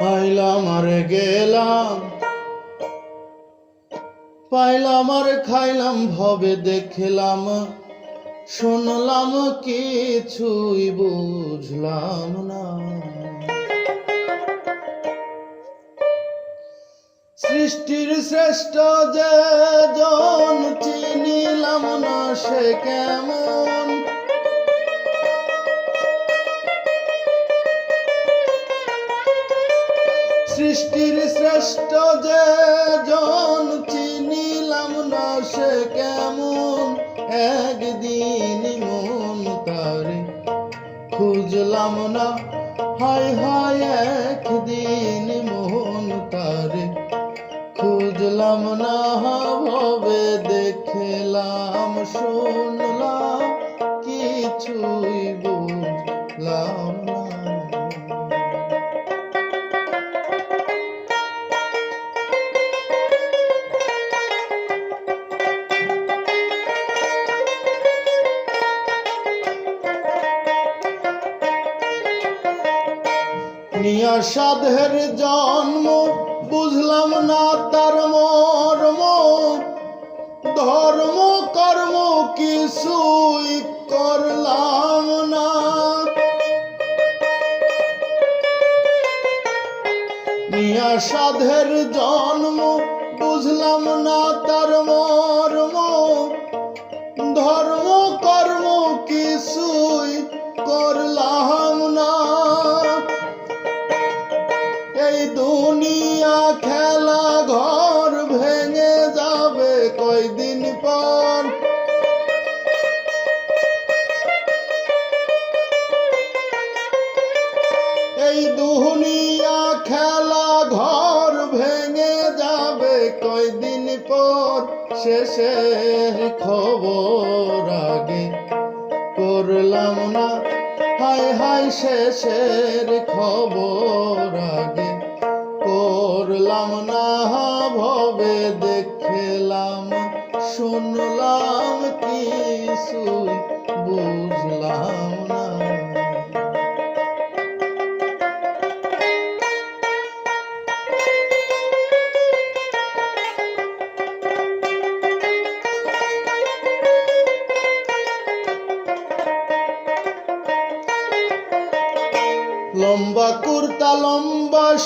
পাইলাম আর গেলাম। পাইলাম আর খাইলাম, ভবে দেখলাম। শুনলাম কিছুই বুঝলাম না। সৃষ্টির শ্রেষ্ঠ যে জন চিনিলাম না সে কেমন? সৃষ্টির শ্রেষ্ঠ যে জন চিনিলাম না সে কেমন? একদিন মন তারে খুঁজলাম না। হায় হায়, একদিন মন তারে খুঁজলাম না। হবে দেখলাম, শুনলাম, কিছুই নিয়া সাধের জন্ম, বুঝলাম না তার মর্ম। ধর্ম, কর্ম কিছুই করলাম না। নিয়া সাধের জন্ম, বুঝলাম না তার মর্ম। ধর্ম, কর্ম কিছুই করলাম খেলা ঘর ভেঙে যাবে কয়দিন পর শেষের খবর আগে। করলাম না হায় হায় শেষের খবর আগে। করলাম না, ভবে দেখলাম, শুনলাম কিছুই বুঝলাম না।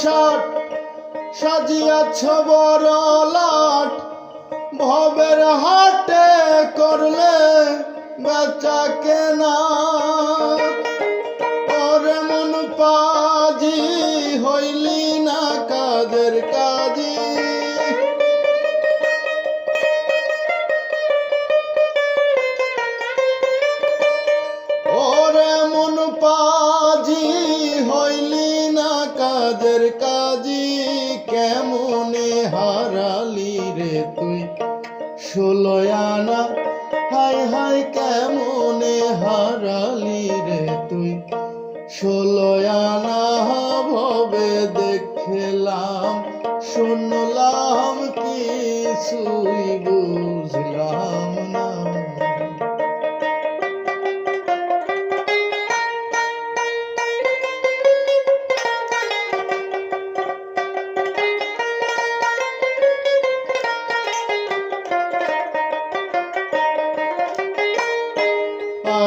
শার্ট সাজিয়াছ বড় লাট, ভবের হাটে করলে বেচা কেনা। ওরে মন পাজি হইলি না কাদের কাজী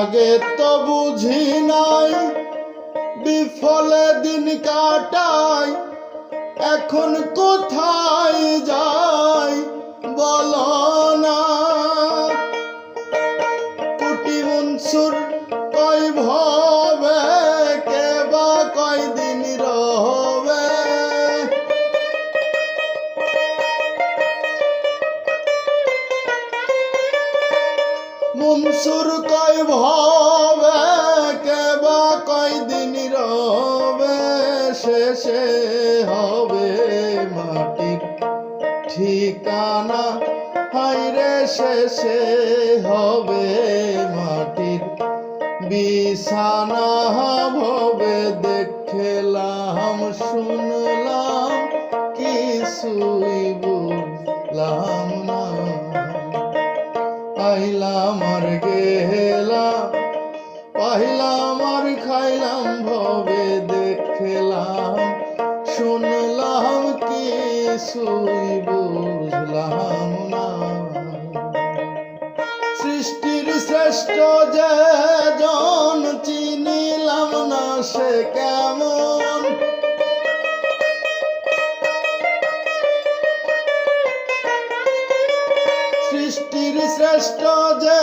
আগে তো বুঝি নাই বিফলে দিন কাটাই এখন কোথায় শেষে হবে মাটির বিছানা ভবে দেখলাম, শুনলাম, কিছুই বুঝলাম না। পাইলাম আর গেলাম পাইলাম আর খাইলাম ভবে দেখলাম, শুনলাম, কিছুই বুঝলাম না। শ্রেষ্ঠ যে জন চিনিলাম না সে কেমন? সৃষ্টির শ্রেষ্ঠ যে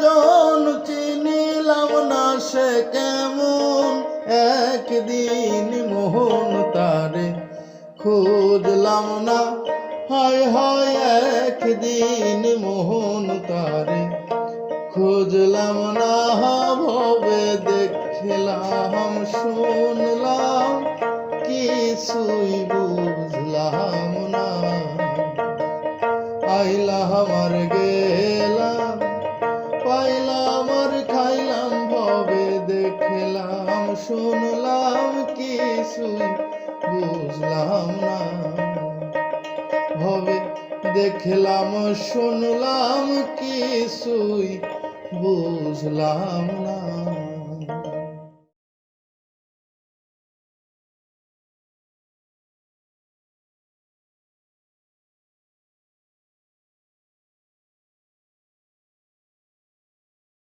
জন চিনিলাম না সে কেমন? একদিন মোহন তারে খুঁজলাম না। হয় হয়, একদিন মোহন তারে খুঁজলাম না হবে দেখলাম, শুনলাম, কিছুই বুঝলাম না। আইলাম আর গেলাম, পাইলাম আর খাইলাম, ভবে দেখলাম, শুনলাম, কিছুই বুঝলাম না। ভবে দেখলাম, শুনলাম, কিছুই বুঝলাম না।